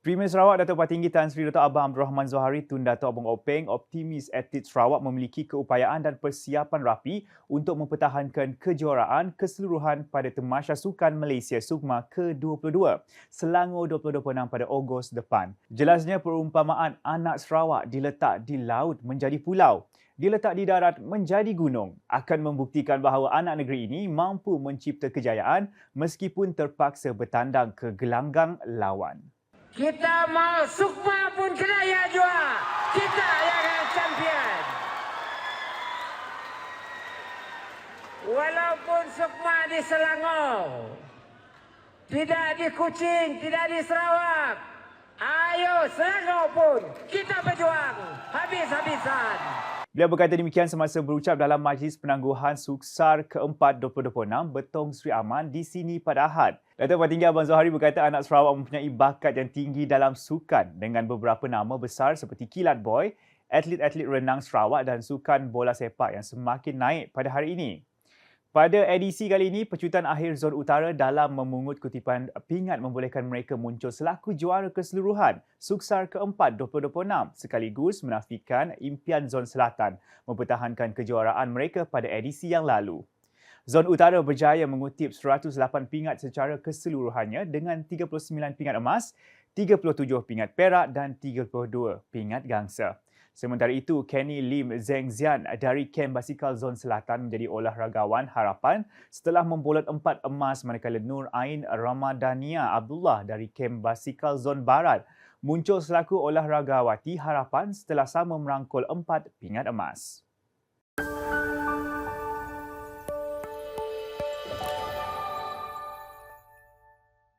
Premier Sarawak Datuk Patinggi Tan Sri Dr. Abang Abdul Rahman Zohari Tun Datuk Abang Openg optimis atlet Sarawak memiliki keupayaan dan persiapan rapi untuk mempertahankan kejuaraan keseluruhan pada Temasya Sukan Malaysia Sukma ke-22 Selangor 2026 pada Ogos depan. Jelasnya perumpamaan anak Sarawak diletak di laut menjadi pulau diletak di darat menjadi gunung akan membuktikan bahawa anak negeri ini mampu mencipta kejayaan meskipun terpaksa bertandang ke gelanggang lawan. Kita mau Sukma pun kena ya juara. Kita yang akan champion. Walaupun Sukma di Selangor, tidak di Kuching, tidak di Sarawak. Ayo Selangor pun kita berjuang habis-habisan. Beliau berkata demikian semasa berucap dalam Majlis Penangguhan Suksar ke-4 2026 Betong Sri Aman di sini pada Ahad. Datuk Patinggi Abang Zohari berkata anak Sarawak mempunyai bakat yang tinggi dalam sukan dengan beberapa nama besar seperti Kilat Boy, atlet-atlet renang Sarawak dan sukan bola sepak yang semakin naik pada hari ini. Pada edisi kali ini, pecutan akhir Zon Utara dalam memungut kutipan pingat membolehkan mereka muncul selaku juara keseluruhan Suksar ke-4 2026 sekaligus menafikan impian Zon Selatan mempertahankan kejuaraan mereka pada edisi yang lalu. Zon Utara berjaya mengutip 108 pingat secara keseluruhannya dengan 39 pingat emas, 37 pingat perak dan 32 pingat gangsa. Sementara itu, Kenny Lim Zeng Zian dari Kem Basikal Zon Selatan menjadi olahragawan harapan setelah membolot empat emas manakala Nur Ain Ramadania Abdullah dari Kem Basikal Zon Barat muncul selaku olahraga olahragawati harapan setelah sama merangkul empat pingat emas.